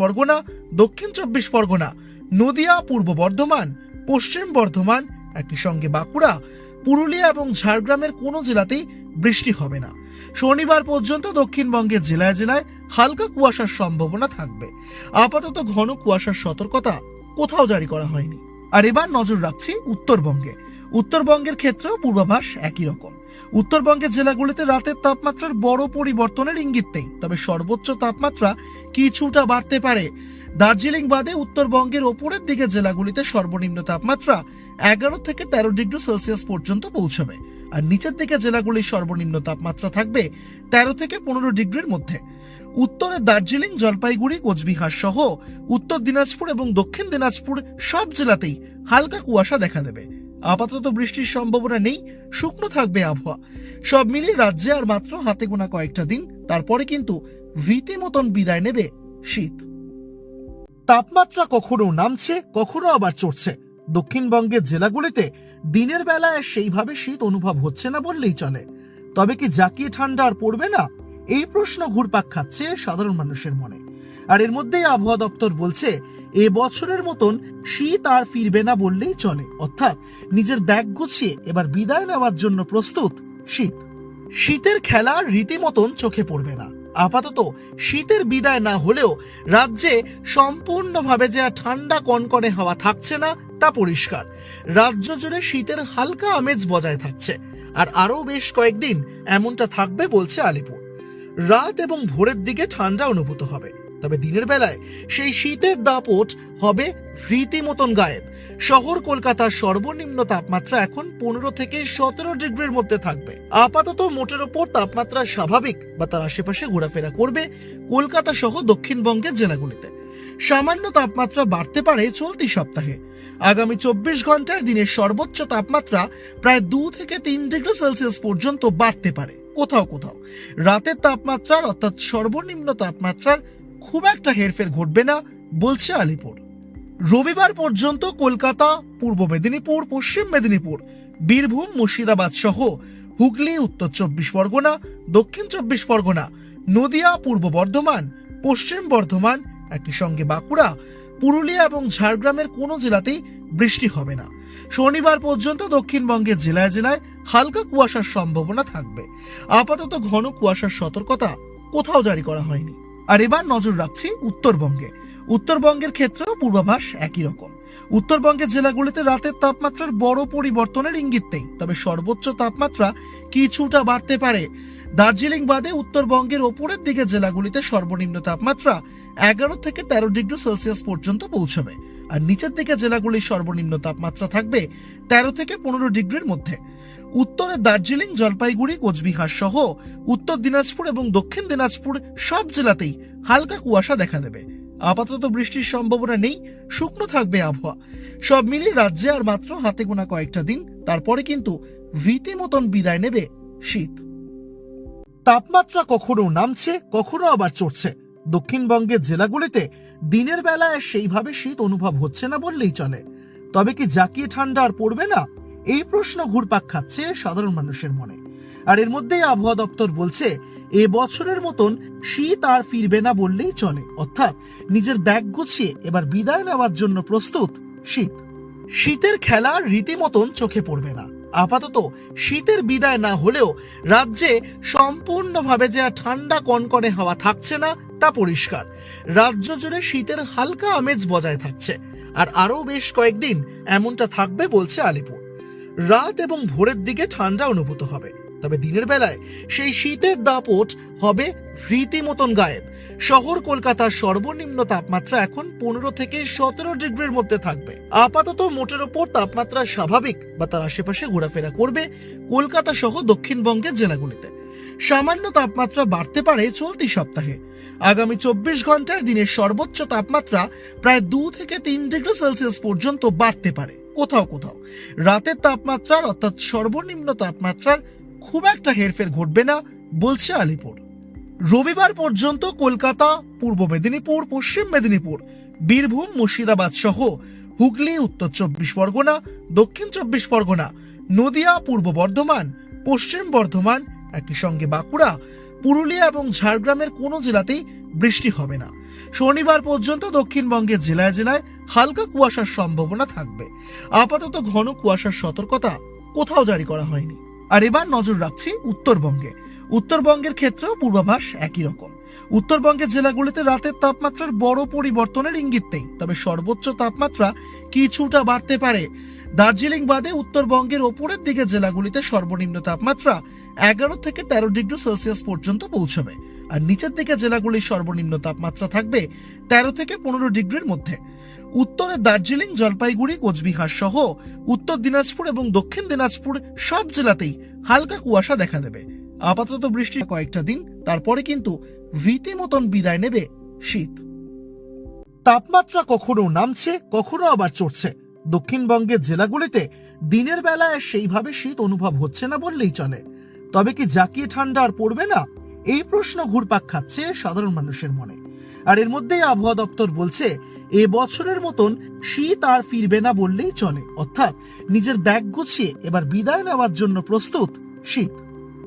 পরগনা, দক্ষিণ চব্বিশ পরগনা, নদিয়া, পূর্ব বর্ধমান, পশ্চিম বর্ধমান, একই সঙ্গে বাঁকুড়া, পুরুলিয়া এবং ঝাড়গ্রামের কোনো জেলাতেই বৃষ্টি হবে না। শনিবার পর্যন্ত দক্ষিণবঙ্গের জেলায় জেলায় হালকা কুয়াশার সম্ভাবনা থাকবে। আপাতত ঘন কুয়াশার সতর্কতা কোথাও জারি করা হয়নি। আর এবার নজর রাখছি উত্তরবঙ্গে। উত্তরবঙ্গের ক্ষেত্রেও পূর্বাভাস একই রকম। উত্তরবঙ্গের জেলাগুলিতে রাতের তাপমাত্রার বড় পরিবর্তনের ইঙ্গিত নেই, তবে সর্বোচ্চ তাপমাত্রা কিছুটা বাড়তে পারে। দার্জিলিং বাদে উত্তরবঙ্গের ওপরের দিকে জেলাগুলিতে সর্বনিম্ন তাপমাত্রা এগারো থেকে তেরো ডিগ্রি সেলসিয়াস পর্যন্ত পৌঁছবে। আর নিচের দিকে জেলাগুলির সর্বনিম্ন তাপমাত্রা থাকবে তেরো থেকে পনেরো ডিগ্রির মধ্যে। উত্তরে দার্জিলিং, জলপাইগুড়ি, কোচবিহার সহ উত্তর দিনাজপুর এবং দক্ষিণ দিনাজপুর সব জেলাতেই হালকা কুয়াশা দেখা দেবে। আপাতত বৃষ্টির সম্ভাবনা নেই, শুকনো থাকবে আবহাওয়া। সব মিলিয়ে রাজ্যে আর মাত্র হাতে গোনা কয়েকটা দিন, তারপরে কিন্তু রীতিমতন বিদায় নেবে শীত। তাপমাত্রা কখনো নামছে, কখনো আবার চড়ছে। দক্ষিণবঙ্গের জেলাগুলিতে দিনের বেলায় সেইভাবে শীত অনুভব হচ্ছে না বললেই চলে। তবে কি জাকিয়ে ঠান্ডা আর পড়বে না? এই প্রশ্ন ঘুরপাক খাচ্ছে সাধারণ মানুষের মনে। আর এর মধ্যেই আবহাওয়া দপ্তর বলছে, এ বছরের মতন শীত আর ফিরবে না বললেই চলে। অর্থাৎ নিজের ব্যাগ গুছিয়ে এবার বিদায় নেওয়ার জন্য প্রস্তুত শীত। শীতের খেলা রীতিমতন চোখে পড়বে না। আপাতত শীতের বিদায় না হলেও রাজ্যে সম্পূর্ণভাবে যে ঠান্ডা কনকনে হাওয়া থাকছে না, তা পরিষ্কার। রাজ্য জুড়ে শীতের হালকা আমেজ বজায় থাকছে, আর আরও বেশ কয়েকদিন এমনটা থাকবে বলছে আলিপুর। রাত এবং ভোরের দিকে ঠান্ডা অনুভূত হবে। তবে দিনের বেলায় সেই শীতের দাপট হবে রীতিমতন গায়েব। শহর কলকাতার সর্বনিম্ন তাপমাত্রা এখন পনেরো থেকে সতেরো ডিগ্রির মধ্যে থাকবে। আপাতত মোটের ওপর তাপমাত্রা স্বাভাবিক বা তার আশেপাশে ঘোরাফেরা করবে কলকাতা সহ দক্ষিণবঙ্গের জেলাগুলিতে। সামান্য তাপমাত্রা বাড়তে পারে চলতি সপ্তাহে। আগামী চব্বিশ ঘন্টায় দিনের সর্বোচ্চ তাপমাত্রা প্রায় দু থেকে তিন ডিগ্রি সেলসিয়াস পর্যন্ত বাড়তে পারে। কোথাও কোথাও। রাতের তাপমাত্রার অর্থাৎ সর্বনিম্ন তাপমাত্রার খুব একটা হেরফের ঘটবে না, বলছে আলিপুর। রবিবার পর্যন্ত কলকাতা, পূর্ব মেদিনীপুর, পশ্চিম মেদিনীপুর, বীরভূম, মুর্শিদাবাদ সহ হুগলি, উত্তর চব্বিশ পরগনা, দক্ষিণ চব্বিশ পরগনা, নদিয়া, পূর্ব বর্ধমান, পশ্চিম বর্ধমান, একই সঙ্গে বাঁকুড়া, পুরুলিয়া এবং ঝাড়গ্রামের কোনো জেলাতেই বৃষ্টি হবে না। শনিবার পর্যন্ত দক্ষিণবঙ্গের জেলায় জেলায় হালকা কুয়াশার সম্ভাবনা থাকবে। আপাতত ঘন কুয়াশার সতর্কতা কোথাও জারি করা হয়নি। আর এবার নজর রাখছি উত্তরবঙ্গে। উত্তরবঙ্গের ক্ষেত্রেও পূর্বাভাস একই রকম। উত্তরবঙ্গের জেলাগুলিতে রাতের তাপমাত্রার বড় পরিবর্তনের ইঙ্গিত নেই, তবে সর্বোচ্চ তাপমাত্রা কিছুটা বাড়তে পারে। দার্জিলিং বাদে উত্তরবঙ্গের ওপরের দিকে জেলাগুলিতে সর্বনিম্ন তাপমাত্রা এগারো থেকে তেরো ডিগ্রি সেলসিয়াস পর্যন্ত পৌঁছবে, আর নিচের দিকে জেলাগুলির সর্বনিম্ন তাপমাত্রা থাকবে তেরো থেকে পনেরো ডিগ্রির মধ্যে। উত্তরে দার্জিলিং, জলপাইগুড়ি, কোচবিহার সহ উত্তর দিনাজপুর এবং দক্ষিণ দিনাজপুর সব জেলাতেই হালকা কুয়াশা দেখা দেবে। আপাতত বৃষ্টির সম্ভাবনা নেই, শুকনো থাকবে আবহাওয়া। সব মিলিয়ে রাজ্যে আর মাত্র হাতে গোনা কয়েকটা দিন, তারপরে কিন্তু রীতিমতন বিদায় নেবে শীত। তাপমাত্রা কখনো নামছে, কখনো আবার চড়ছে। দক্ষিণবঙ্গের জেলাগুলিতে দিনের বেলায় সেইভাবে শীত অনুভব হচ্ছে না বললেই চলে। তবে কি জাকিয়ে ঠান্ডা আর পড়বে না? এই প্রশ্ন ঘুরপাক খাচ্ছে সাধারণ মানুষের মনে। আর এর মধ্যেই আবহাওয়া দপ্তর বলছে, এ বছরের মতন শীত আর ফিরবে না বললেই চলে। অর্থাৎ নিজের ব্যাগ গুছিয়ে এবার বিদায় নেওয়ার জন্য প্রস্তুত শীত। শীতের খেলা রীতিমতন চোখে পড়বে না। আপাতত শীতের বিদায় না হলেও রাজ্যে সম্পূর্ণভাবে যে ঠান্ডা কনকনে হাওয়া থাকছে না, তা পরিষ্কার। রাজ্য জুড়ে শীতের হালকা আমেজ বজায় থাকছে। আর আরও বেশ কয়েকদিন এমনটা থাকবে বলছে আলিপুর। রাত এবং ভোরের দিকে ঠান্ডা অনুভূত হবে। তবে দিনের বেলায় সেই শীতের দাপট হবে রীতিমতন গায়েব। শহর কলকাতার সর্বনিম্ন তাপমাত্রা এখন পনেরো থেকে সতেরো ডিগ্রির মধ্যে থাকবে। আপাতত মোটের ওপর তাপমাত্রা স্বাভাবিক বা তার আশেপাশে ঘোরাফেরা করবে কলকাতা সহ দক্ষিণবঙ্গের জেলাগুলিতে। সামান্য তাপমাত্রা বাড়তে পারে চলতি সপ্তাহে। আগামী চব্বিশ ঘন্টায় দিনের সর্বোচ্চ তাপমাত্রা প্রায় দু থেকে তিন ডিগ্রি সেলসিয়াস পর্যন্ত বাড়তে পারে। কোথাও কোথাও। রাতের তাপমাত্রার অর্থাৎ সর্বনিম্ন তাপমাত্রার খুব একটা হেরফের ঘটবে না, বলছে আলিপুর। রবিবার পর্যন্ত কলকাতা, পূর্ব মেদিনীপুর, পশ্চিম মেদিনীপুর, বীরভূম, মুর্শিদাবাদ সহ হুগলি, উত্তর চব্বিশ পরগনা, দক্ষিণ চব্বিশ পরগনা, নদিয়া, পূর্ব বর্ধমান, পশ্চিম বর্ধমান, একই সঙ্গে বাঁকুড়া, পুরুলিয়া এবং ঝাড়গ্রামের কোনো জেলাতেই বৃষ্টি হবে না। শনিবার পর্যন্ত দক্ষিণবঙ্গের জেলায় জেলায় হালকা কুয়াশার সম্ভাবনা থাকবে। আপাতত ঘন কুয়াশার সতর্কতা কোথাও জারি করা হয়নি। আর এবার নজর রাখছি উত্তরবঙ্গে। উত্তরবঙ্গের ক্ষেত্রেও পূর্বাভাস একই রকম। উত্তরবঙ্গের জেলাগুলিতে রাতের তাপমাত্রার বড় পরিবর্তনের ইঙ্গিত নেই, তবে সর্বোচ্চ তাপমাত্রা কিছুটা বাড়তে পারে। দার্জিলিং বাদে উত্তরবঙ্গের ওপরের দিকে জেলাগুলিতে সর্বনিম্ন তাপমাত্রা এগারো থেকে তেরো ডিগ্রি সেলসিয়াস পর্যন্ত পৌঁছবে। আর নিচের দিকে জেলাগুলির সর্বনিম্ন তাপমাত্রা থাকবে তেরো থেকে পনেরো ডিগ্রির মধ্যে। উত্তরে দার্জিলিং, জলপাইগুড়ি, কোচবিহার সহ উত্তর দিনাজপুর এবং দক্ষিণ দিনাজপুর সব জেলাতেই হালকা কুয়াশা দেখা দেবে। আপাতত বৃষ্টির কয়েকটা দিন, তারপরে কিন্তু রীতিমতন বিদায় নেবে শীত। তাপমাত্রা কখনো নামছে, কখনো আবার চড়ছে। দক্ষিণবঙ্গের জেলাগুলিতে দিনের বেলায় সেইভাবে শীত অনুভব হচ্ছে না বললেই চলে। তবে কি জাকিয়ে ঠান্ডা আর পড়বে না? এই প্রশ্ন ঘুরপাক খাচ্ছে সাধারণ মানুষের মনে। আর এর মধ্যেই আবহাওয়া দপ্তর বলছে, এ বছরের মতন শীত আর ফিরবে না বললেই চলে। অর্থাৎ নিজের ব্যাগ গুছিয়ে এবার বিদায় নেওয়ার জন্য প্রস্তুত শীত।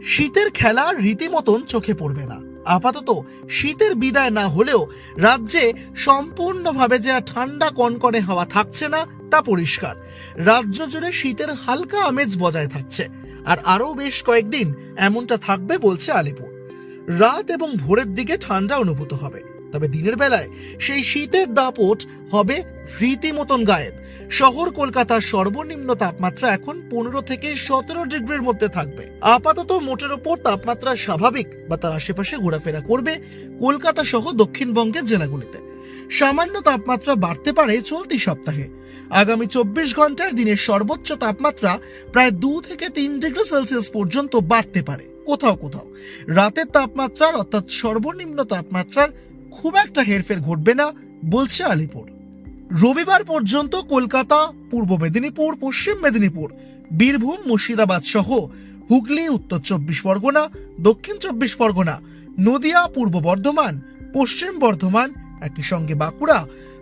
শীতের খেলা রীতিমতন চোখে পড়বে না। আপাতত শীতের বিদায় না হলেও রাজ্যে সম্পূর্ণভাবে যে ঠান্ডা কনকনে হাওয়া থাকছে না, তা পরিষ্কার। রাজ্য জুড়ে শীতের হালকা আমেজ বজায় থাকছে। আর আরও বেশ কয়েকদিন এমনটা থাকবে বলছে আলিপুর। রাত এবং ভোরের দিকে ঠান্ডা অনুভূত হবে। তবে দিনের বেলায় সেই শীতের দাপট হবে রীতিমতন গায়েব। শহর কলকাতার সর্বনিম্ন তাপমাত্রা এখন পনেরো থেকে সতেরো ডিগ্রির মধ্যে থাকবে। আপাতত মোটের ওপর তাপমাত্রা স্বাভাবিক বা তার আশেপাশে ঘোরাফেরা করবে কলকাতা সহ দক্ষিণবঙ্গের জেলাগুলিতে। সামান্য তাপমাত্রা বাড়তে পারে চলতি সপ্তাহে। আগামী চব্বিশ ঘন্টায় দিনের সর্বোচ্চ তাপমাত্রা প্রায় দু থেকে তিন ডিগ্রি সেলসিয়াস পর্যন্ত বাড়তে পারে। কোথাও কোথাও। রাতের তাপমাত্রার অর্থাৎ সর্বনিম্ন তাপমাত্রার খুব একটা হেরফের ঘটবে না বলছে আলিপুর। রবিবার পর্যন্ত কলকাতা, পূর্ব মেদিনীপুর, পশ্চিম মেদিনীপুর, বীরভূম, মুর্শিদাবাদ সহ হুগলি, উত্তর চব্বিশ পরগনা, দক্ষিণ চব্বিশ পরগনা, নদিয়া, পূর্ব বর্ধমান, পশ্চিম বর্ধমান, একই সঙ্গে বাঁকুড়া,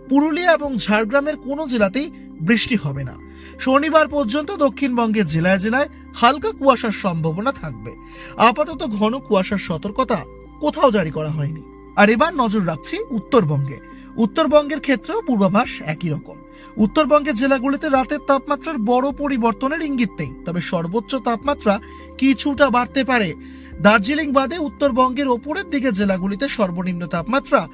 পুরুলিয়া এবং ঝাড়গ্রামের কোনো জেলাতেই বৃষ্টি হবে না। শনিবার পর্যন্ত দক্ষিণবঙ্গের জেলায় জেলায় হালকা কুয়াশার সম্ভাবনা থাকবে। আপাতত ঘন কুয়াশার সতর্কতা কোথাও জারি করা হয়নি। আর এবার নজর রাখছি উত্তরবঙ্গে। উত্তরবঙ্গের ক্ষেত্রেও পূর্বাভাস একই রকম। উত্তরবঙ্গের জেলাগুলিতে রাতের তাপমাত্রার বড় পরিবর্তনের ইঙ্গিত নেই, তবে সর্বোচ্চ তাপমাত্রা কিছুটা বাড়তে পারে। দার্জিলিং বাদে উত্তরবঙ্গের ওপরের দিকে জেলাগুলিতে সর্বনিম্ন তাপমাত্রা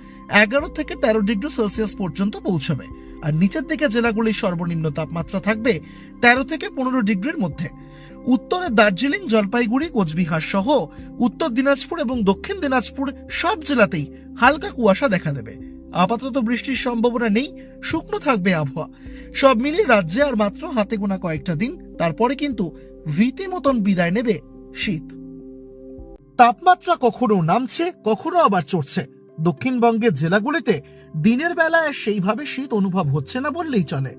এগারো থেকে তেরো ডিগ্রি সেলসিয়াস পর্যন্ত পৌঁছবে। আর নিচের দিকে জেলাগুলির সর্বনিম্ন তাপমাত্রা থাকবে তেরো থেকে পনেরো ডিগ্রির মধ্যে। উত্তরে দার্জিলিং, জলপাইগুড়ি, কোচবিহার সহ উত্তর দিনাজপুর এবং দক্ষিণ দিনাজপুর সব জেলাতেই হালকা কুয়াশা দেখা দেবে। আপাতত বৃষ্টির সম্ভাবনা নেই, শুকনো থাকবে আবহাওয়া। সব মিলিয়ে রাজ্যে আর মাত্র হাতে গোনা কয়েকটা দিন, তারপরে কিন্তু রীতিমতন বিদায় নেবে শীত। তাপমাত্রা কখনো নামছে, কখনো আবার চড়ছে। দক্ষিণবঙ্গের জেলাগুলিতে দিনের বেলায় সেইভাবে শীত অনুভব হচ্ছে না বললেই চলে।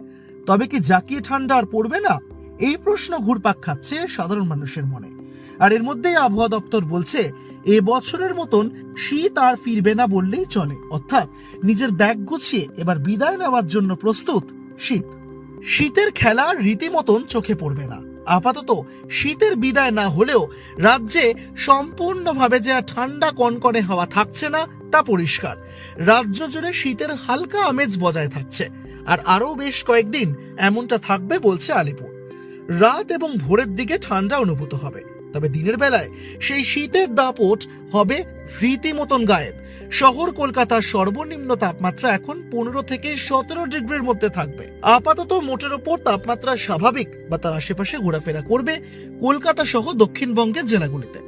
তবে কি জাকিয়ে ঠান্ডা আর পড়বে না? এই প্রশ্ন ঘুরপাক খাচ্ছে সাধারণ মানুষের মনে। আর এর মধ্যেই আবহাওয়া দপ্তর বলছে, এ বছরের মতন শীত আর ফিরবে না বললেই চলে। অর্থাৎ নিজের ব্যাগ গুছিয়ে এবার বিদায় নেওয়ার জন্য প্রস্তুত শীত। শীতের খেলা রীতিমতন চোখে পড়বে না। আপাতত শীতের বিদায় না হলেও রাজ্যে সম্পূর্ণভাবে যে ঠান্ডা কনকনে হাওয়া থাকছে না, তা পরিষ্কার। রাজ্য জুড়ে শীতের হালকা আমেজ বজায় থাকছে। আর আরও বেশ কয়েকদিন এমনটা থাকবে বলছে আলিপুর। রাত এবং ভোরের দিকে ঠান্ডা অনুভূত হবে। তবে দিনের বেলায় সেই শীতের দাপট হবে রীতিমতন গায়েব। শহর কলকাতার সর্বনিম্ন তাপমাত্রা এখন পনেরো থেকে সতেরো ডিগ্রির মধ্যে থাকবে। আপাতত মোটের ওপর তাপমাত্রা স্বাভাবিক বা তার আশেপাশে ঘোরাফেরা করবে কলকাতা সহ দক্ষিণবঙ্গের জেলাগুলিতে।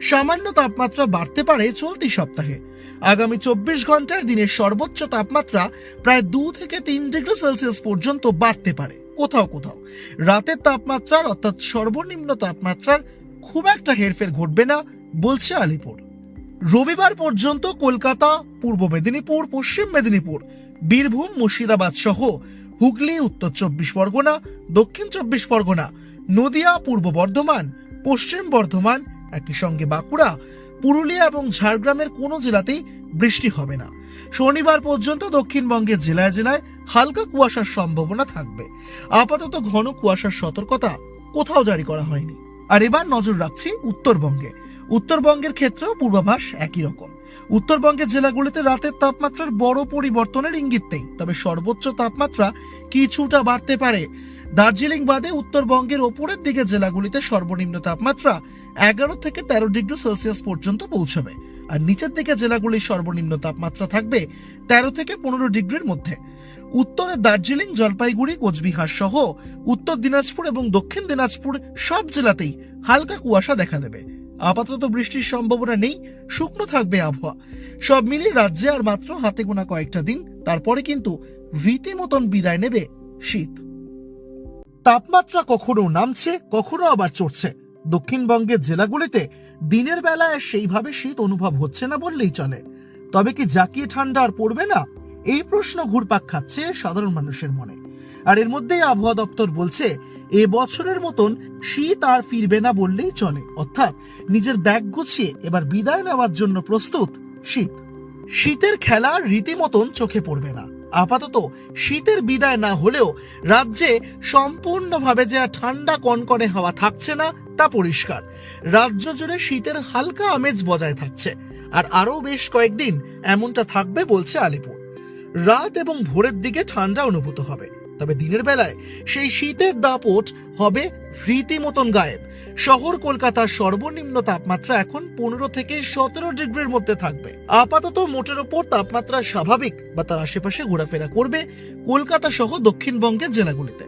সামান্য তাপমাত্রা বাড়তে পারে চলতি সপ্তাহে। আগামী চব্বিশ ঘন্টায় দিনের সর্বোচ্চ তাপমাত্রা প্রায় দু থেকে তিন ডিগ্রি সেলসিয়াস পর্যন্ত বাড়তে পারে। কোথাও কোথাও। রাতের তাপমাত্রার, অর্থাৎ সর্বনিম্ন তাপমাত্রার, খুব একটা হেরফের ঘটবে না, বলছে আলিপুর। রবিবার পর্যন্ত কলকাতা, পূর্ব মেদিনীপুর, পশ্চিম মেদিনীপুর, বীরভূম, মুর্শিদাবাদ সহ হুগলি, উত্তর চব্বিশ পরগনা, দক্ষিণ চব্বিশ পরগনা, নদিয়া, পূর্ব বর্ধমান, পশ্চিম বর্ধমান, একই সঙ্গে বাঁকুড়া, পুরুলিয়া এবং ঝাড়গ্রামের কোনো জেলাতেই বৃষ্টি হবে না। শনিবার পর্যন্ত দক্ষিণবঙ্গের জেলায় জেলায় হালকা কুয়াশার সম্ভাবনা থাকবে। আপাতত ঘন কুয়াশার সতর্কতা কোথাও জারি করা হয়নি। আর এবার নজর রাখছি উত্তরবঙ্গে। উত্তরবঙ্গের ক্ষেত্রেও পূর্বাভাস একই রকম। উত্তরবঙ্গের জেলাগুলিতে রাতের তাপমাত্রার বড় পরিবর্তনের ইঙ্গিত নেই, তবে সর্বোচ্চ তাপমাত্রা কিছুটা বাড়তে পারে। দার্জিলিং বাদে উত্তরবঙ্গের ওপরের দিকে জেলাগুলিতে সর্বনিম্ন তাপমাত্রা এগারো থেকে তেরো ডিগ্রি সেলসিয়াস পর্যন্ত পৌঁছবে। আর নিচের দিকে জেলাগুলির সর্বনিম্ন তাপমাত্রা থাকবে তেরো থেকে পনেরো ডিগ্রির মধ্যে। উত্তরে দার্জিলিং, জলপাইগুড়ি, কোচবিহার সহ উত্তর দিনাজপুর এবং দক্ষিণ দিনাজপুর সব জেলাতেই হালকা কুয়াশা দেখা দেবে। আপাতত বৃষ্টির সম্ভাবনা নেই, শুকনো থাকবে আবহাওয়া। সব মিলিয়ে রাজ্যে আর মাত্র হাতে গোনা কয়েকটা দিন, তারপরে কিন্তু রীতিমতন বিদায় নেবে শীত। তাপমাত্রা কখনো নামছে, কখনো আবার চড়ছে। দক্ষিণবঙ্গের জেলাগুলিতে দিনের বেলায় সেইভাবে শীত অনুভব হচ্ছে না বললেই চলে। তবে কি জাকিয়ে ঠান্ডা আর পড়বে না? এই প্রশ্ন ঘুরপাক খাচ্ছে সাধারণ মানুষের মনে। আর এর মধ্যেই আবহাওয়া দপ্তর বলছে, এ বছরের মতন শীত আর ফিরবে না বললেই চলে। অর্থাৎ নিজের ব্যাগ গুছিয়ে এবার বিদায় নেওয়ার জন্য প্রস্তুত শীত। শীতের খেলা রীতিমতন চোখে পড়বে না। আপাতত শীতের বিদায় না হলেও রাজ্যে সম্পূর্ণভাবে যে ঠান্ডা কনকনে হাওয়া থাকছে না, তা পরিষ্কার। রাজ্য জুড়ে শীতের হালকা আমেজ বজায় থাকছে। আর আরও বেশ কয়েকদিন এমনটা থাকবে বলছে আলিপুর। রাত এবং ভোরের দিকে ঠান্ডা অনুভূত হবে। তবে দিনের বেলায় সেই শীতের দাপট হবে রীতিমতন গায়েব। শহর কলকাতার সর্বনিম্ন তাপমাত্রা এখন পনেরো থেকে সতেরো ডিগ্রির মধ্যে থাকবে। আপাতত মোটের ওপর তাপমাত্রা স্বাভাবিক বা তার আশেপাশে ঘোরাফেরা করবে কলকাতা সহ দক্ষিণবঙ্গের জেলাগুলিতে।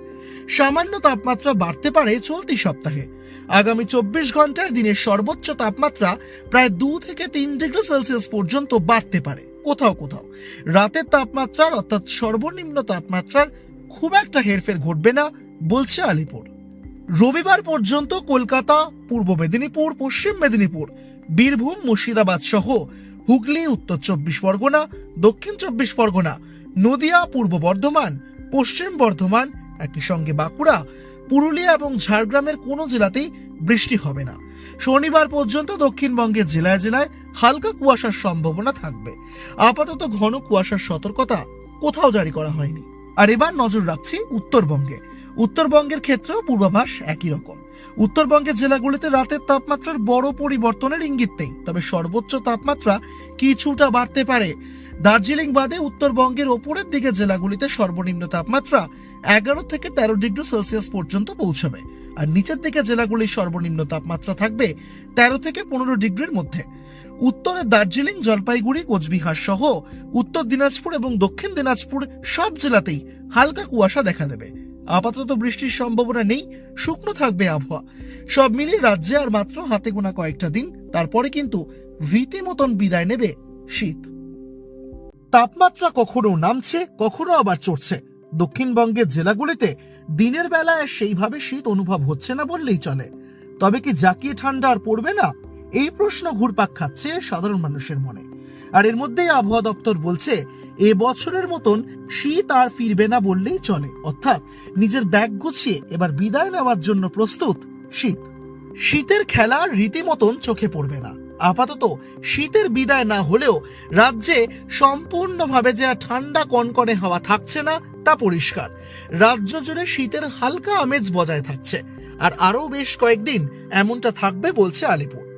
সামান্য তাপমাত্রা বাড়তে পারে চলতি সপ্তাহে। আগামী চব্বিশ ঘন্টায় দিনের সর্বোচ্চ তাপমাত্রা প্রায় দু থেকে তিন ডিগ্রি সেলসিয়াস পর্যন্ত বাড়তে পারে। কোথাও কোথাও। রাতের তাপমাত্রার অর্থাৎ সর্বনিম্ন তাপমাত্রার খুব একটা হেরফের ঘটবে না, বলছে আলিপুর। রবিবার পর্যন্ত কলকাতা, পূর্ব মেদিনীপুর, পশ্চিম মেদিনীপুর, বীরভূম, মুর্শিদাবাদ সহ হুগলি, উত্তর চব্বিশ পরগনা, দক্ষিণ চব্বিশ পরগনা, নদিয়া, পূর্ব বর্ধমান, পশ্চিম বর্ধমান, একই সঙ্গে বাঁকুড়া, পুরুলিয়া এবং ঝাড়গ্রামের কোনো জেলাতেই বৃষ্টি হবে না। শনিবার পর্যন্ত দক্ষিণবঙ্গের জেলায় জেলায় হালকা কুয়াশার সম্ভাবনা থাকবে। আপাতত ঘন কুয়াশার সতর্কতা কোথাও জারি করা হয়নি। আর এবার নজর রাখছি উত্তরবঙ্গে। উত্তরবঙ্গের ক্ষেত্রেও পূর্বাভাস একই রকম। উত্তরবঙ্গের জেলাগুলিতে রাতের তাপমাত্রার বড় পরিবর্তনের ইঙ্গিত নেই, তবে সর্বোচ্চ তাপমাত্রা কিছুটা বাড়তে পারে। দার্জিলিং বাদে উত্তরবঙ্গের ওপরের দিকে জেলাগুলিতে সর্বনিম্ন তাপমাত্রা এগারো থেকে তেরো ডিগ্রি সেলসিয়াস পর্যন্ত পৌঁছবে। আর নিচের দিকে জেলাগুলির সর্বনিম্ন তাপমাত্রা থাকবে তেরো থেকে পনেরো ডিগ্রির মধ্যে। উত্তরে দার্জিলিং, জলপাইগুড়ি, কোচবিহার সহ উত্তর দিনাজপুর এবং দক্ষিণ দিনাজপুর সব জেলাতেই হালকা কুয়াশা দেখা দেবে। আপাতত বৃষ্টির সম্ভাবনা নেই, শুকনো থাকবে আবহাওয়া। সব মিলিয়ে রাজ্যে আর মাত্র হাতে গোনা কয়েকটা দিন, তারপরে কিন্তু রীতিমতন বিদায় নেবে শীত। তাপমাত্রা কখনো নামছে, কখনো আবার চড়ছে। দক্ষিণবঙ্গের জেলাগুলিতে দিনের বেলায় সেইভাবে শীত অনুভব হচ্ছে না বললেই চলে। তবে কি জাকিয়ে ঠান্ডা আর পড়বে না? এই প্রশ্ন ঘুরপাক খাচ্ছে সাধারণ মানুষের মনে। আর এর মধ্যেই আবহাওয়া দপ্তর বলছে, এ বছরের মতন শীত আর ফিরবে না বললেই চলে। অর্থাৎ নিজের ব্যাগ গুছিয়ে এবার বিদায় নেওয়ার জন্য প্রস্তুত শীত। শীতের খেলা রীতিমতন চোখে পড়বে না। আপাতত শীতের বিদায় না হলেও রাজ্যে সম্পূর্ণভাবে যে ঠান্ডা কনকনে হাওয়া থাকছে না, তা পরিষ্কার। রাজ্য জুড়ে শীতের হালকা আমেজ বজায় থাকছে। আর আরও বেশ কয়েকদিন এমনটা থাকবে বলছে আলিপুর।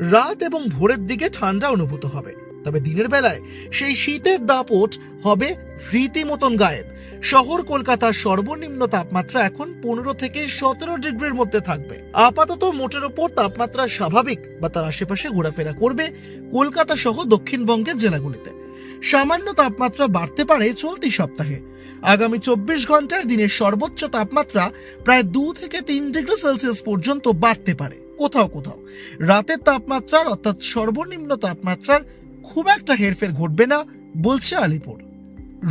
রাত এবং ভোরের দিকে ঠান্ডা অনুভূত হবে। তবে দিনের বেলায় সেই শীতের দাপট হবে রীতিমতন গায়েব। শহর কলকাতার সর্বনিম্ন তাপমাত্রা এখন পনেরো থেকে সতেরো ডিগ্রির মধ্যে থাকবে। আপাতত মোটের ওপর তাপমাত্রা স্বাভাবিক বা তার আশেপাশে ঘোরাফেরা করবে কলকাতা সহ দক্ষিণবঙ্গের জেলাগুলিতে। সামান্য তাপমাত্রা বাড়তে পারে চলতি সপ্তাহে। আগামী চব্বিশ ঘন্টায় দিনের সর্বোচ্চ তাপমাত্রা প্রায় দু থেকে তিন ডিগ্রি সেলসিয়াস পর্যন্ত বাড়তে পারে। কোথাও কোথাও। রাতের তাপমাত্রার, অর্থাৎ সর্বনিম্ন তাপমাত্রার, খুব একটা হেরফের ঘটবে না, বলছে আলিপুর।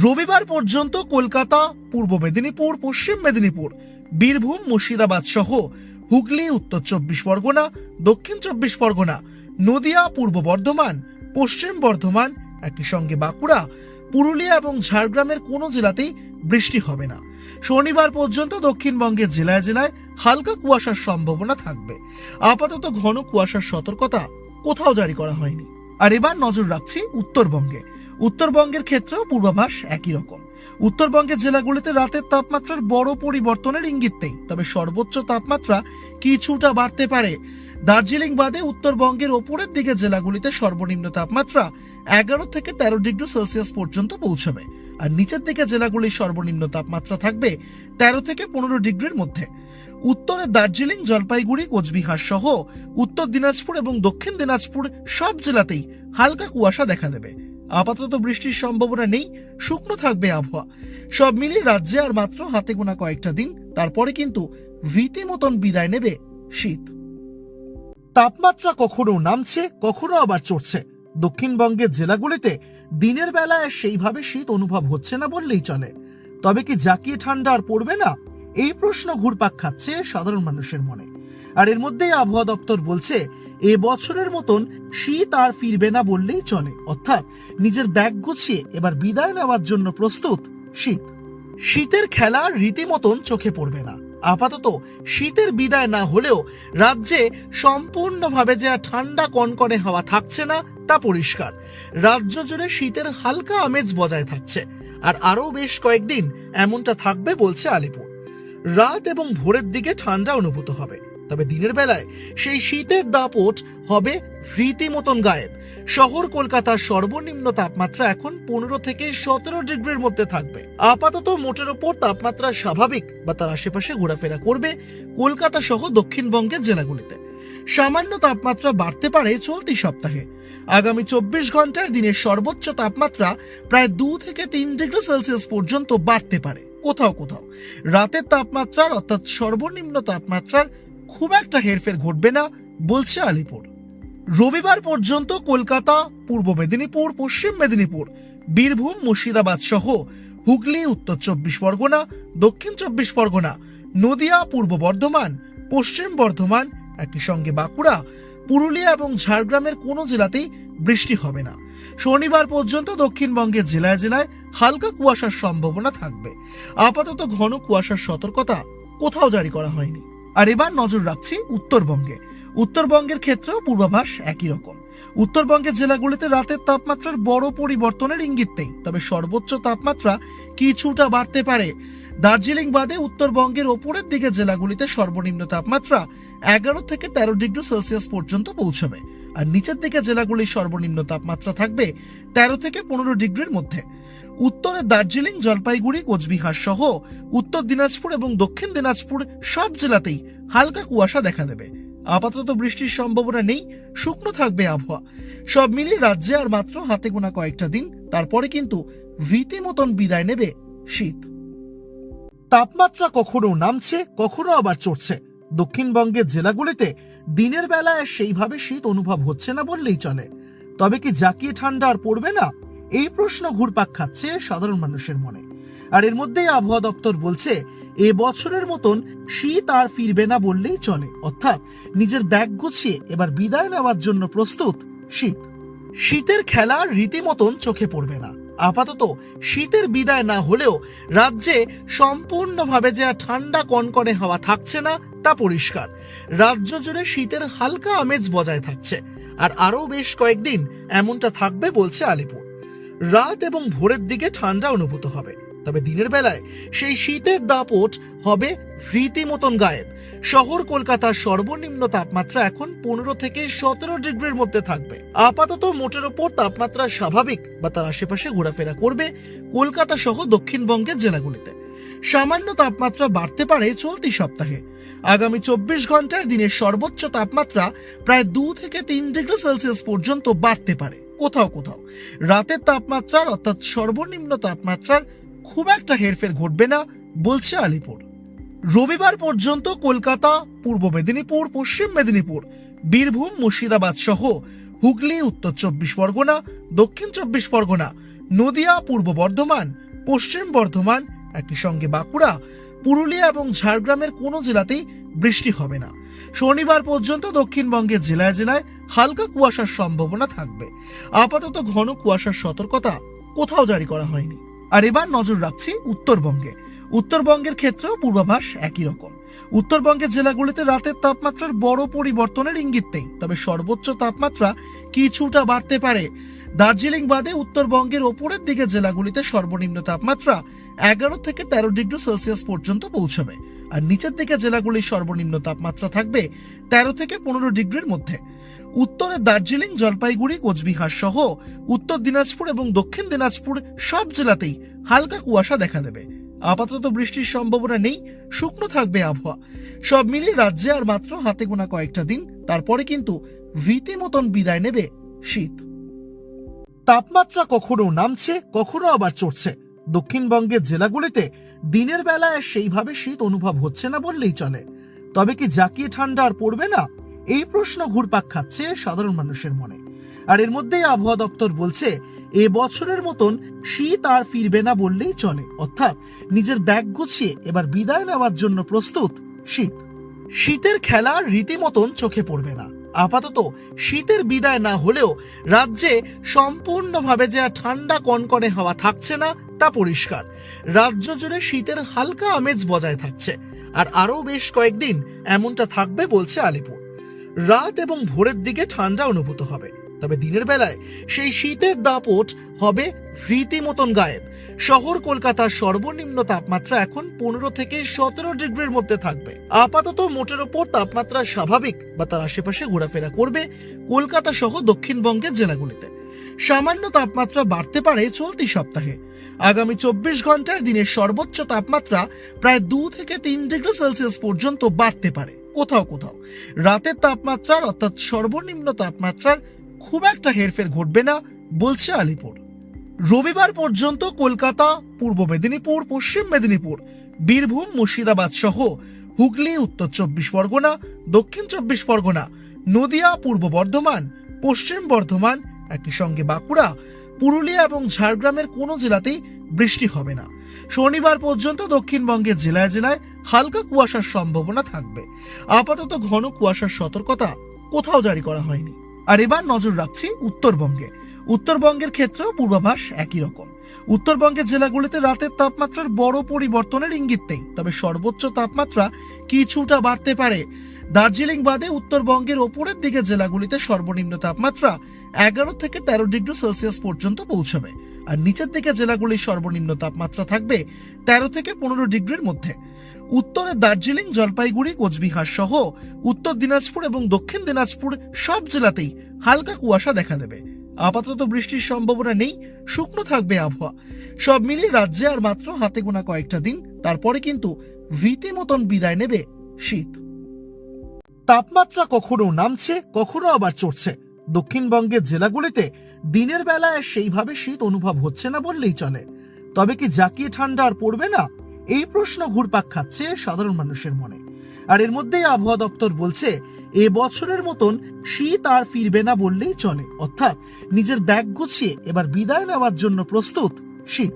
রবিবার পর্যন্ত কলকাতা, পূর্ব মেদিনীপুর, পশ্চিম মেদিনীপুর, বীরভূম, মুর্শিদাবাদ সহ হুগলি, উত্তর চব্বিশ পরগনা, দক্ষিণ চব্বিশ পরগনা, নদিয়া, পূর্ব বর্ধমান, পশ্চিম বর্ধমান, একই সঙ্গে বাঁকুড়া, পুরুলিয়া এবং ঝাড়গ্রামের কোনো জেলাতেই বৃষ্টি হবে না। শনিবার পর্যন্ত দক্ষিণবঙ্গের জেলায় জেলায় হালকা কুয়াশার সম্ভাবনা থাকবে। আপাতত ঘন কুয়াশার সতর্কতা কোথাও জারি করা হয়নি। আর এবার নজর রাখছি উত্তরবঙ্গে। উত্তরবঙ্গের ক্ষেত্রেও পূর্বাভাস একই রকম। উত্তরবঙ্গের জেলাগুলিতে রাতের তাপমাত্রার বড় পরিবর্তনের ইঙ্গিত নেই, তবে সর্বোচ্চ তাপমাত্রা কিছুটা বাড়তে পারে। দার্জিলিং বাদে উত্তরবঙ্গের ওপরের দিকে জেলাগুলিতে সর্বনিম্ন তাপমাত্রা এগারো থেকে তেরো ডিগ্রি সেলসিয়াস পর্যন্ত পৌঁছাবে। আর নিচের দিকে জেলাগুলির সর্বনিম্ন তাপমাত্রা থাকবে তেরো থেকে পনেরো ডিগ্রির মধ্যে। উত্তরে দার্জিলিং, জলপাইগুড়ি, কোচবিহার সহ উত্তর দিনাজপুর এবং দক্ষিণ দিনাজপুর সব জেলাতেই হালকা কুয়াশা দেখা দেবে। আপাতত বৃষ্টির সম্ভাবনা নেই, শুকনো থাকবে আবহাওয়া। সব মিলিয়ে রাজ্যে আর মাত্র হাতে গোনা কয়েকটা দিন, তারপরে কিন্তু রীতিমতন বিদায় নেবে শীত। তাপমাত্রা কখনো নামছে, কখনো আবার চড়ছে। দক্ষিণবঙ্গের জেলাগুলিতে দিনের বেলায় সেইভাবে শীত অনুভব হচ্ছে না বললেই চলে। তবে কি জাকিয়ে ঠান্ডা আর পড়বে না? এই প্রশ্ন ঘুরপাক খাচ্ছে সাধারণ মানুষের মনে। আর এর মধ্যেই আবহাওয়া দপ্তর বলছে, এ বছরের মতন শীত আর ফিরবে না বললেই চলে। অর্থাৎ নিজের ব্যাগ গুছিয়ে এবার বিদায় নেওয়ার জন্য প্রস্তুত শীত। শীতের খেলা রীতিমতন চোখে পড়বে না। আপাতত শীতের বিদায় না হলেও রাজ্যে সম্পূর্ণভাবে যে ঠান্ডা কনকনে হাওয়া থাকছে না, তা পরিষ্কার। রাজ্য জুড়ে শীতের হালকা আমেজ বজায় থাকছে, আর আরও বেশ কয়েকদিন এমনটা থাকবে বলছে আলিপুর। রাত এবং ভোরের দিকে ঠান্ডা অনুভূত হবে, তবে দিনের বেলায় সেই শীতের দাপট হবে রীতিমতন গায়েব। শহর কলকাতার সর্বনিম্ন তাপমাত্রা এখন পনেরো থেকে সতেরো ডিগ্রির মধ্যে থাকবে। আপাতত মোটের ওপর তাপমাত্রা স্বাভাবিক বা তার আশেপাশে ঘোরাফেরা করবে কলকাতা সহ দক্ষিণবঙ্গের জেলাগুলিতে। সামান্য তাপমাত্রা বাড়তে পারে চলতি সপ্তাহে। আগামী চব্বিশ ঘন্টায় দিনের সর্বোচ্চ তাপমাত্রা প্রায় দু থেকে তিন ডিগ্রি সেলসিয়াস পর্যন্ত বাড়তে পারে, কোথাও কোথাও। রাতের তাপমাত্রার অর্থাৎ সর্বনিম্ন তাপমাত্রার খুব একটা হেরফের ঘটবে না, বলছে আলিপুর। রবিবার পর্যন্ত কলকাতা, পূর্ব মেদিনীপুর, পশ্চিম মেদিনীপুর, বীরভূম, মুর্শিদাবাদ সহ হুগলি, উত্তর চব্বিশ পরগনা, দক্ষিণ চব্বিশ পরগনা, নদিয়া, পূর্ব বর্ধমান, পশ্চিম বর্ধমান, একই সঙ্গে বাঁকুড়া, পুরুলিয়া এবং ঝাড়গ্রামের কোনো জেলাতেই বৃষ্টি হবে না। শনিবার পর্যন্ত দক্ষিণবঙ্গের জেলায় জেলায় হালকা কুয়াশার সম্ভাবনা থাকবে। আপাতত ঘন কুয়াশার সতর্কতা কোথাও জারি করা হয়নি। আর এবার নজর রাখছি উত্তরবঙ্গে। উত্তরবঙ্গের ক্ষেত্রেও পূর্বাভাস একই রকম। উত্তরবঙ্গের জেলাগুলিতে রাতের তাপমাত্রার বড় পরিবর্তনের ইঙ্গিত নেই, তবে সর্বোচ্চ তাপমাত্রা কিছুটা বাড়তে পারে। দার্জিলিং বাদে উত্তরবঙ্গের ওপরের দিকে জেলাগুলিতে সর্বনিম্ন তাপমাত্রা এগারো থেকে তেরো ডিগ্রি সেলসিয়াস পর্যন্ত পৌঁছবে, আর নিচের দিকে জেলাগুলির সর্বনিম্ন তাপমাত্রা থাকবে তেরো থেকে পনেরো ডিগ্রির মধ্যে। উত্তরে দার্জিলিং, জলপাইগুড়ি, কোচবিহার সহ উত্তর দিনাজপুর এবং দক্ষিণ দিনাজপুর সব জেলাতেই হালকা কুয়াশা দেখা দেবে। আপাতত বৃষ্টির সম্ভাবনা নেই, শুকনো থাকবে আবহাওয়া। সব মিলিয়ে রাজ্যে আর মাত্র হাতে গোনা কয়েকটা দিন, তারপরে কিন্তু রীতিমতন বিদায় নেবে শীত। তাপমাত্রা কখনো নামছে, কখনো আবার চড়ছে। দক্ষিণবঙ্গের জেলাগুলিতে দিনের বেলায় সেইভাবে শীত অনুভব হচ্ছে না বললেই চলে। তবে কি জাকিয়ে ঠান্ডা আর পড়বে না? এই প্রশ্ন ঘুরপাক খাচ্ছে সাধারণ মানুষের মনে। আর এর মধ্যেই আবহাওয়া দপ্তর বলছে এ বছরের মতন শীত আর ফিরবে না বললেই চলে। অর্থাৎ নিজের ব্যাগ গুছিয়ে এবার বিদায় নেওয়ার জন্য প্রস্তুত শীত। শীতের খেলা রীতিমতন চোখে পড়বে না। আপাতত শীতের বিদায় না হলেও রাজ্যে সম্পূর্ণভাবে যে ঠান্ডা কনকনে হাওয়া থাকছে না, তা পরিষ্কার। রাজ্য জুড়ে শীতের হালকা আমেজ বজায় থাকছে। আর আরও বেশ কয়েকদিন এমনটা থাকবে বলছে আলিপুর। রাত এবং ভোরের দিকে ঠান্ডা অনুভূত হবে। তবে দিনের বেলায় সেই শীতের দাপট হবে রীতিমতন গায়েব। শহর কলকাতার সর্বনিম্ন তাপমাত্রা এখন পনেরো থেকে সতেরো ডিগ্রির মধ্যে থাকবে। আপাতত মোটের ওপর তাপমাত্রা স্বাভাবিক বা তার আশেপাশে ঘোরাফেরা করবে কলকাতা সহ দক্ষিণবঙ্গের জেলাগুলিতে। সামান্য তাপমাত্রা বাড়তে পারে চলতি সপ্তাহে। আগামী চব্বিশ ঘন্টায় দিনের সর্বোচ্চ তাপমাত্রা প্রায় দু থেকে তিন ডিগ্রি সেলসিয়াস পর্যন্ত বাড়তে পারে। কোথাও কোথাও। রাতের তাপমাত্রার অর্থাৎ সর্বনিম্ন তাপমাত্রার খুব একটা হেরফের ঘটবে না, বলছে আলিপুর। রবিবার পর্যন্ত কলকাতা, পূর্ব মেদিনীপুর, পশ্চিম মেদিনীপুর, বীরভূম, মুর্শিদাবাদ সহ হুগলি, উত্তর চব্বিশ পরগনা, দক্ষিণ চব্বিশ পরগনা, নদিয়া, পূর্ব বর্ধমান, পশ্চিম বর্ধমান, একই সঙ্গে বাঁকুড়া, পুরুলিয়া এবং ঝাড়গ্রামের কোনো জেলাতেই বৃষ্টি হবে না। শনিবার পর্যন্ত দক্ষিণবঙ্গের জেলায় জেলায় হালকা কুয়াশার সম্ভাবনা থাকবে। আপাতত ঘন কুয়াশার সতর্কতা কোথাও জারি করা হয়নি। আর এবার নজর রাখছি উত্তরবঙ্গে। উত্তরবঙ্গের ক্ষেত্রেও পূর্বাভাস একই রকম। উত্তরবঙ্গের জেলাগুলিতে রাতের তাপমাত্রার বড় পরিবর্তনের ইঙ্গিত নেই, তবে সর্বোচ্চ তাপমাত্রা কিছুটা বাড়তে পারে। দার্জিলিং বাদে উত্তরবঙ্গের ওপরের দিকে জেলাগুলিতে সর্বনিম্ন তাপমাত্রা এগারো থেকে তেরো ডিগ্রি সেলসিয়াস পর্যন্ত পৌঁছাবে। আর নিচের দিকে জেলাগুলির সর্বনিম্ন তাপমাত্রা থাকবে তেরো থেকে পনেরো ডিগ্রির মধ্যে। উত্তরে দার্জিলিং, জলপাইগুড়ি, কোচবিহার সহ উত্তর দিনাজপুর এবং দক্ষিণ দিনাজপুর সব জেলাতেই হালকা কুয়াশা দেখা দেবে। আপাতত বৃষ্টির সম্ভাবনা নেই, শুকনো থাকবে আবহাওয়া। সব মিলিয়ে রাজ্যে আর মাত্র হাতে গোনা কয়েকটা দিন, তারপরে কিন্তু রীতিমতন বিদায় নেবে শীত। তাপমাত্রা কখনো নামছে, কখনো আবার চড়ছে। দক্ষিণবঙ্গের জেলাগুলিতে দিনের বেলায় সেইভাবে শীত অনুভব হচ্ছে না বললেই চলে। তবে কি জাকিয়ে ঠান্ডা আর পড়বে না? এই প্রশ্ন ঘুরপাক খাচ্ছে সাধারণ মানুষের মনে। আর এর মধ্যেই আবহাওয়া দপ্তর বলছে, এ বছরের মতন শীত আর ফিরবে না বললেই চলে। অর্থাৎ নিজের ব্যাগ গুছিয়ে এবার বিদায় নেওয়ার জন্য প্রস্তুত শীত। শীতের খেলা রীতিমতন চোখে পড়বে না। আপাতত শীতের বিদায় না হলেও রাজ্যে সম্পূর্ণভাবে যে ঠান্ডা কনকনে হাওয়া থাকছে না, তা পরিষ্কার। রাজ্য জুড়ে শীতের হালকা আমেজ বজায় থাকছে। আর আরও বেশ কয়েকদিন এমনটা থাকবে বলছে আলিপুর। রাত এবং ভোরের দিকে ঠান্ডা অনুভূত হবে। তবে দিনের বেলায় সেই শীতের দাপট হবে রীতিমতন গায়েব। শহর কলকাতার সর্বনিম্ন তাপমাত্রা এখন পনেরো থেকে সতেরো ডিগ্রির মধ্যে থাকবে। আপাতত মোটের ওপর তাপমাত্রা স্বাভাবিক বা তার আশেপাশে ঘোরাফেরা করবে কলকাতা সহ দক্ষিণবঙ্গের জেলাগুলিতে। সামান্য তাপমাত্রা বাড়তে পারে চলতি সপ্তাহে। আগামী চব্বিশ ঘন্টায় দিনের সর্বোচ্চ তাপমাত্রা প্রায় দু থেকে তিন ডিগ্রি সেলসিয়াস পর্যন্ত বাড়তে পারে, কোথাও কোথাও। রাতের তাপমাত্রার অর্থাৎ সর্বনিম্ন তাপমাত্রার খুব একটা হেরফের ঘটবে না, বলছে আলিপুর। রবিবার পর্যন্ত কলকাতা, পূর্ব মেদিনীপুর, পশ্চিম মেদিনীপুর, বীরভূম, মুর্শিদাবাদ সহ হুগলি, উত্তর চব্বিশ পরগনা, দক্ষিণ চব্বিশ পরগনা, নদিয়া, পূর্ব বর্ধমান, পশ্চিম বর্ধমান, একই সঙ্গে বাঁকুড়া, পুরুলিয়া এবং ঝাড়গ্রামের কোনো জেলাতেই বৃষ্টি হবে না। শনিবার পর্যন্ত দক্ষিণবঙ্গের জেলায় জেলায় হালকা কুয়াশার সম্ভাবনা থাকবে। আপাতত ঘন কুয়াশার সতর্কতা কোথাও জারি করা হয়নি। আর এবার নজর রাখছি উত্তরবঙ্গে। উত্তরবঙ্গের ক্ষেত্রেও পূর্বাভাস একই রকম। উত্তরবঙ্গের জেলাগুলিতে রাতের তাপমাত্রার বড় পরিবর্তনের ইঙ্গিত নেই, তবে সর্বোচ্চ তাপমাত্রা কিছুটা বাড়তে পারে। দার্জিলিং বাদে উত্তরবঙ্গের ওপরের দিকে জেলাগুলিতে সর্বনিম্ন তাপমাত্রা এগারো থেকে তেরো ডিগ্রি সেলসিয়াস পর্যন্ত পৌঁছবে, আর নিচের দিকে জেলাগুলির সর্বনিম্ন তাপমাত্রা থাকবে তেরো থেকে পনেরো ডিগ্রির মধ্যে। উত্তরে দার্জিলিং, জলপাইগুড়ি, কোচবিহার সহ উত্তর দিনাজপুর এবং দক্ষিণ দিনাজপুর সব জেলাতেই হালকা কুয়াশা দেখা দেবে। আপাতত বৃষ্টির সম্ভাবনা নেই, শুকনো থাকবে আবহাওয়া। সব মিলিয়ে রাজ্যে আর মাত্র হাতে গোনা কয়েকটা দিন, তারপরে কিন্তু রীতিমতন বিদায় নেবে শীত। তাপমাত্রা কখনো নামছে, কখনো আবার চড়ছে। দক্ষিণবঙ্গের জেলাগুলিতে দিনের বেলায় সেইভাবে শীত অনুভব হচ্ছে না বললেই চলে। তবে কি জাকিয়ে ঠান্ডা আর পড়বে না? এই প্রশ্ন ঘুরপাক খাচ্ছে সাধারণ মানুষের মনে। আর এর মধ্যেই আবহাওয়া দপ্তর বলছে, এ বছরের মতন শীত আর ফিরবে না বললেই চলে। অর্থাৎ নিজের ব্যাগ গুছিয়ে এবার বিদায় নেওয়ার জন্য প্রস্তুত শীত।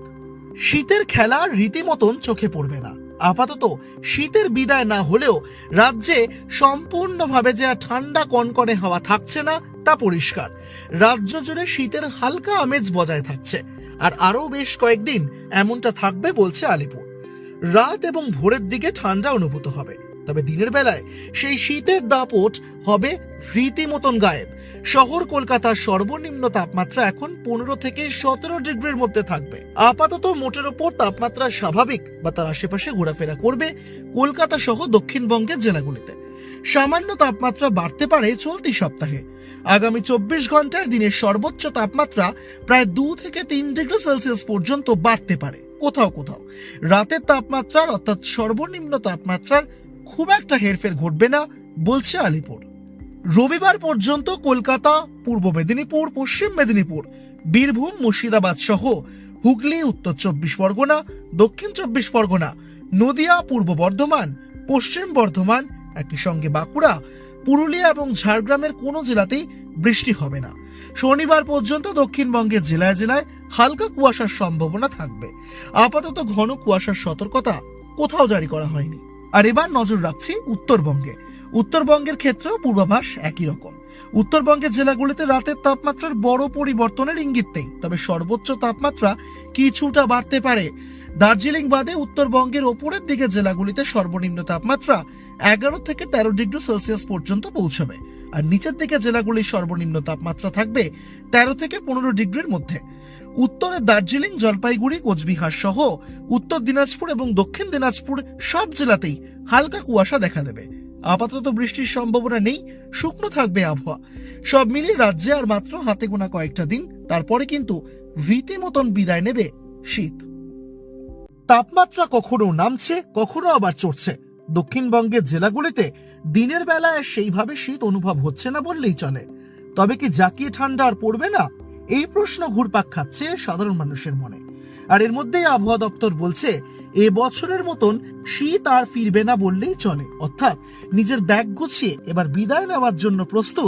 শীতের খেলা রীতিমতন চোখে পড়বে না। আপাতত শীতের বিদায় না হলেও রাজ্যে সম্পূর্ণভাবে যে ঠান্ডা কনকনে হাওয়া থাকছে না, তা পরিষ্কার। রাজ্য জুড়ে শীতের হালকা আমেজ বজায় থাকছে। আর আরও বেশ কয়েকদিন এমনটা থাকবে বলছে আলিপুর। রাত এবং ভোরের দিকে ঠান্ডা অনুভূত হবে। তবে দিনের বেলায় সেই শীতের দাপট হবে রীতিমতন গায়েব। শহর কলকাতার সর্বনিম্ন তাপমাত্রা এখন পনেরো থেকে সতেরো ডিগ্রির মধ্যে থাকবে। আপাতত মোটের ওপর তাপমাত্রা স্বাভাবিক বা তার আশেপাশে ঘোরাফেরা করবে কলকাতা সহ দক্ষিণবঙ্গের জেলাগুলিতে। সামান্য তাপমাত্রা বাড়তে পারে চলতি সপ্তাহে। আগামী চব্বিশ ঘন্টায় দিনের সর্বোচ্চ তাপমাত্রা প্রায় দু থেকে তিন ডিগ্রি সেলসিয়াস পর্যন্ত বাড়তে পারে। কোথাও কোথাও। রাতের তাপমাত্রার অর্থাৎ সর্বনিম্ন তাপমাত্রার খুব একটা হেরফের ঘটবে না বলছে আলিপুর। রবিবার পর্যন্ত কলকাতা, পূর্ব মেদিনীপুর, পশ্চিম মেদিনীপুর, বীরভূম, মুর্শিদাবাদ সহ হুগলি, উত্তর চব্বিশ পরগনা, দক্ষিণ চব্বিশ পরগনা, নদিয়া, পূর্ব বর্ধমান, পশ্চিম বর্ধমান, একই সঙ্গে বাঁকুড়া, পুরুলিয়া এবং ঝাড়গ্রামের কোনো জেলাতেই বৃষ্টি হবে না। শনিবার পর্যন্ত দক্ষিণবঙ্গের জেলায় জেলায় হালকা কুয়াশার সম্ভাবনা থাকবে। আপাতত ঘন কুয়াশার সতর্কতা কোথাও জারি করা হয়নি। আর এবার নজর রাখছি উত্তরবঙ্গে। উত্তরবঙ্গের ক্ষেত্রেও পূর্বাভাস একই রকম। উত্তরবঙ্গের জেলাগুলিতে রাতের তাপমাত্রার বড় পরিবর্তনের ইঙ্গিত নেই, তবে সর্বোচ্চ তাপমাত্রা কিছুটা বাড়তে পারে। দার্জিলিং বাদে উত্তরবঙ্গের ওপরের দিকে জেলাগুলিতে সর্বনিম্ন তাপমাত্রা এগারো থেকে তেরো ডিগ্রি সেলসিয়াস পর্যন্ত পৌঁছবে। আর নিচের দিকে জেলাগুলির সর্বনিম্ন তাপমাত্রা থাকবে তেরো থেকে পনেরো ডিগ্রির মধ্যে। উত্তরে দার্জিলিং, জলপাইগুড়ি, কোচবিহার সহ উত্তর দিনাজপুর এবং দক্ষিণ দিনাজপুর সব জেলাতেই হালকা কুয়াশা দেখা দেবে। আপাতত বৃষ্টির সম্ভাবনা নেই, শুকনো থাকবে আবহাওয়া। সব মিলিয়ে রাজ্যে আর মাত্র হাতে গোনা কয়েকটা দিন, তারপরে কিন্তু রীতিমতন বিদায় নেবে শীত। তাপমাত্রা কখনো নামছে, কখনো আবার চড়ছে। দক্ষিণবঙ্গের জেলাগুলিতে দিনের বেলায় সেইভাবে শীত অনুভব হচ্ছে না বললেই চলে। তবে কি জাকিয়ে ঠান্ডা আর পড়বে না? এই প্রশ্ন ঘুরপাক খাচ্ছে সাধারণ মানুষের মনে। আর এর মধ্যেই আবহাওয়া দপ্তর বলছে, এ বছরের মতন শীত আর ফিরবে না বললেই চলে। অর্থাৎ নিজের ব্যাগ গুছিয়ে এবার বিদায় নেওয়ার জন্য প্রস্তুত